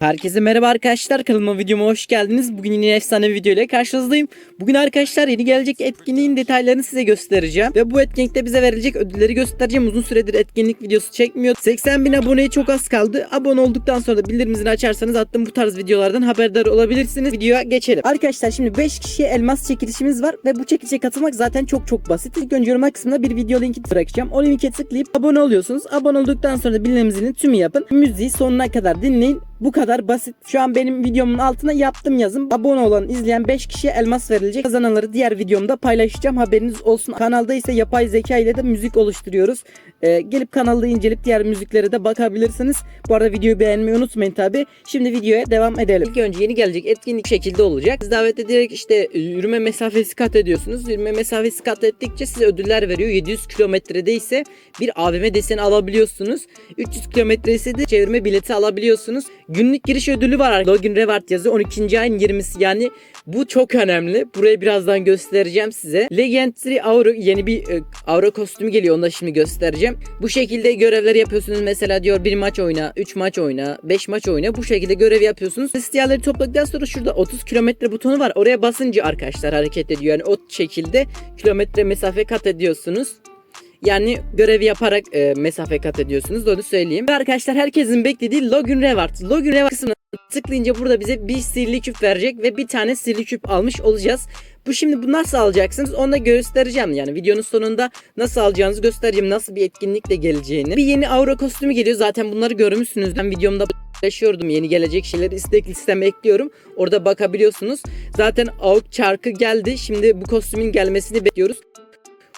Herkese merhaba arkadaşlar kanalıma videoma hoş geldiniz. Bugün yine efsane bir video ile karşınızdayım. Bugün arkadaşlar yeni gelecek etkinliğin detaylarını size göstereceğim. Ve bu etkinlikte bize verilecek ödülleri göstereceğim. Uzun süredir etkinlik videosu çekmiyor. 80 bin aboneye çok az kaldı. Abone olduktan sonra da bildiriminizi açarsanız attığım bu tarz videolardan haberdar olabilirsiniz. Videoya geçelim. Arkadaşlar şimdi 5 kişiye elmas çekilişimiz var. Ve bu çekilişe katılmak zaten çok çok basit. İlk önce yoruma kısmına bir video linki bırakacağım. O linke tıklayıp abone oluyorsunuz. Abone olduktan sonra da bildirimimizin tümü yapın. Müziği sonuna kadar dinleyin. Bu kadar basit. Şu an benim videomun altına yaptım yazım. Abone olan, izleyen 5 kişiye elmas verilecek. Kazananları diğer videomda paylaşacağım. Haberiniz olsun. Kanalda ise yapay zeka ile de müzik oluşturuyoruz. Ee, gelip kanalda inceleyip diğer müziklere de bakabilirsiniz. Bu arada videoyu beğenmeyi unutmayın tabi. Şimdi videoya devam edelim. İlk önce yeni gelecek etkinlik şekilde olacak. Siz davet ederek işte e, yürüme mesafesi kat ediyorsunuz. Yürüme mesafesi kat ettikçe size ödüller veriyor. 700 kilometrede ise bir AVM deseni alabiliyorsunuz. 300 kilometre ise de çevirme bileti alabiliyorsunuz. Günlük giriş ödülü var. Login Reward yazıyor. 12. ayın 20'si yani bu çok önemli. Burayı birazdan göstereceğim size. Legendary Aura yeni bir e, Aura kostümü geliyor. Onu da şimdi göstereceğim. Bu şekilde görevler yapıyorsunuz. Mesela diyor bir maç oyna, 3 maç oyna, 5 maç oyna. Bu şekilde görev yapıyorsunuz. İstiyaları topladıktan sonra şurada 30 kilometre butonu var. Oraya basınca arkadaşlar hareket ediyor. Yani o şekilde kilometre mesafe kat ediyorsunuz. Yani görevi yaparak e, mesafe kat ediyorsunuz. Onu söyleyeyim. Ve arkadaşlar herkesin beklediği Login Reward. Login Reward kısmına tıklayınca burada bize bir sihirli küp verecek ve bir tane sihirli küp almış olacağız. Bu şimdi bu nasıl alacaksınız onu da göstereceğim. Yani videonun sonunda nasıl alacağınızı göstereceğim. Nasıl bir etkinlikle geleceğini. Bir yeni Aura kostümü geliyor. Zaten bunları görmüşsünüz. Ben videomda paylaşıyordum. Yeni gelecek şeyleri istek listeme ekliyorum. Orada bakabiliyorsunuz. Zaten AUK çarkı geldi. Şimdi bu kostümün gelmesini bekliyoruz.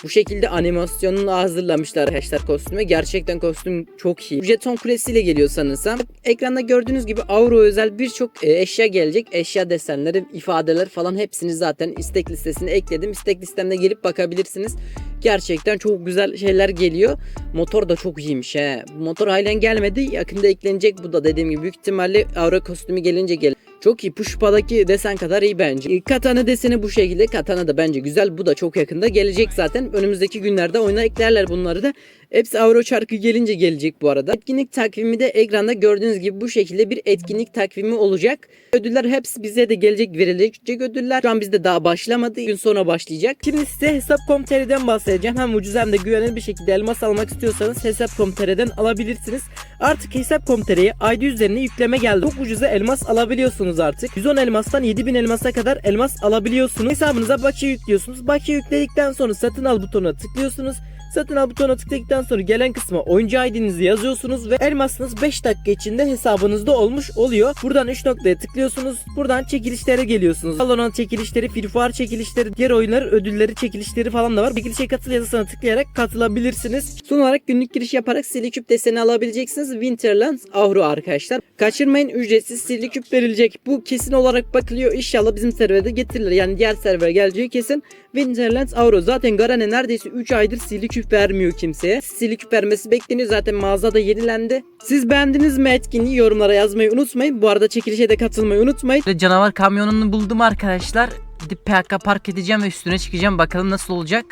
Bu şekilde animasyonunu hazırlamışlar arkadaşlar kostüme. Gerçekten kostüm çok iyi. Jeton kulesiyle geliyor sanırsam. Ekranda gördüğünüz gibi Avro özel birçok e, eşya gelecek. Eşya desenleri, ifadeler falan hepsini zaten istek listesine ekledim. İstek listemde gelip bakabilirsiniz. Gerçekten çok güzel şeyler geliyor. Motor da çok iyiymiş he. Motor halen gelmedi. Yakında eklenecek bu da dediğim gibi. Büyük ihtimalle Avro kostümü gelince gelir. Çok iyi. Pushpa'daki desen kadar iyi bence. E, Katana deseni bu şekilde. Katana da bence güzel. Bu da çok yakında gelecek zaten. Önümüzdeki günlerde oyuna eklerler bunları da. Hepsi Avro çarkı gelince gelecek bu arada. Etkinlik takvimi de ekranda gördüğünüz gibi bu şekilde bir etkinlik takvimi olacak. Ödüller hepsi bize de gelecek verilecek ödüller. Şu an bizde daha başlamadı. Gün sonra başlayacak. Şimdi size Hesap.com.tr'den bahsedeceğim. Hem ucuz hem de güvenilir bir şekilde elmas almak istiyorsanız Hesap.com.tr'den alabilirsiniz. Artık Hesap.com.tr'ye ID üzerine yükleme geldi. Çok ucuza elmas alabiliyorsunuz artık. 110 elmastan 7000 elmasa kadar elmas alabiliyorsunuz. Hesabınıza bakiye yüklüyorsunuz. Bakiye yükledikten sonra satın al butonuna tıklıyorsunuz. Satın al butonuna tıkladıktan sonra gelen kısma oyuncu ID'nizi yazıyorsunuz ve elmasınız 5 dakika içinde hesabınızda olmuş oluyor. Buradan 3 noktaya tıklıyorsunuz. Buradan çekilişlere geliyorsunuz. Valorant çekilişleri, Free çekilişleri, diğer oyunlar ödülleri, çekilişleri falan da var. Çekilişe katıl yazısına tıklayarak katılabilirsiniz. Son olarak günlük giriş yaparak sihirli küp deseni alabileceksiniz. Winterland Avro arkadaşlar. Kaçırmayın ücretsiz sihirli küp verilecek. Bu kesin olarak bakılıyor. İnşallah bizim serverde getirilir. Yani diğer servere geleceği kesin. Winterland Avro. Zaten Garane neredeyse 3 aydır sihirli küp vermiyor kimseye. Sihirli küp vermesi bekleniyor. Zaten mağazada yenilendi. Siz beğendiniz mi etkinliği? Yorumlara yazmayı unutmayın. Bu arada çekilişe de katılmayı unutmayın. Canavar kamyonunu buldum arkadaşlar. Gidip PK park edeceğim ve üstüne çıkacağım. Bakalım nasıl olacak.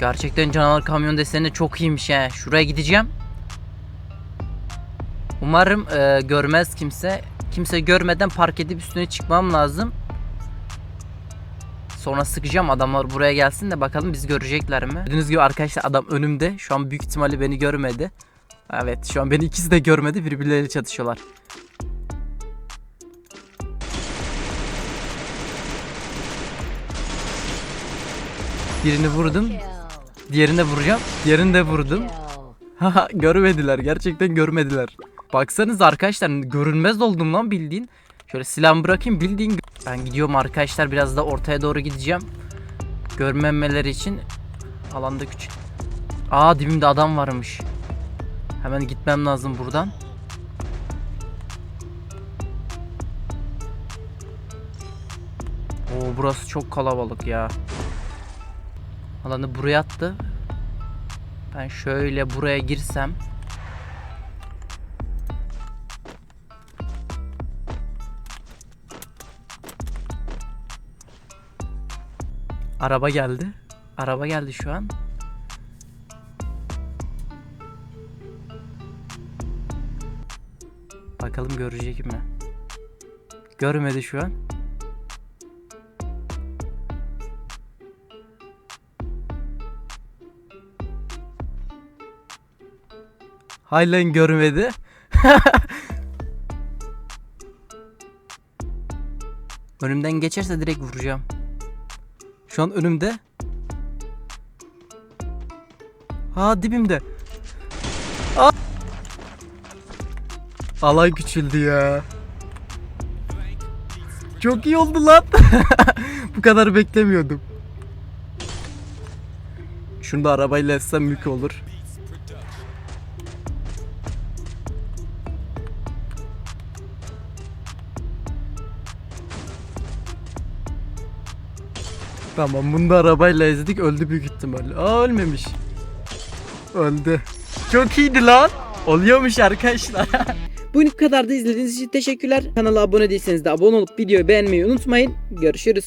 Gerçekten canavar kamyon deseni çok iyiymiş he. Şuraya gideceğim. Umarım e, görmez kimse. Kimse görmeden park edip üstüne çıkmam lazım. Sonra sıkacağım adamlar buraya gelsin de bakalım biz görecekler mi? Gördüğünüz gibi arkadaşlar adam önümde. Şu an büyük ihtimalle beni görmedi. Evet şu an beni ikisi de görmedi. Birbirleriyle çatışıyorlar. Birini vurdum. Diğerine vuracağım. Diğerini de vurdum. Haha görmediler. Gerçekten görmediler. Baksanız arkadaşlar görünmez oldum lan bildiğin. Şöyle silahımı bırakayım bildiğin. Ben gidiyorum arkadaşlar biraz da ortaya doğru gideceğim. Görmemeleri için alanda küçük. Aa dibimde adam varmış. Hemen gitmem lazım buradan. Oo burası çok kalabalık ya. Alanı buraya attı. Ben şöyle buraya girsem. Araba geldi. Araba geldi şu an. Bakalım görecek mi? Görmedi şu an. Halen görmedi. Önümden geçerse direkt vuracağım. Şu an önümde. Ha dibimde. Aa! Alay küçüldü ya. Çok iyi oldu lan. Bu kadar beklemiyordum. Şunu da arabayla etsem mük olur. Tamam bunu da arabayla ezdik öldü büyük ihtimalle. Aa ölmemiş. Öldü. Çok iyiydi lan. Oluyormuş arkadaşlar. Bugün bu kadar da izlediğiniz için teşekkürler. Kanala abone değilseniz de abone olup videoyu beğenmeyi unutmayın. Görüşürüz.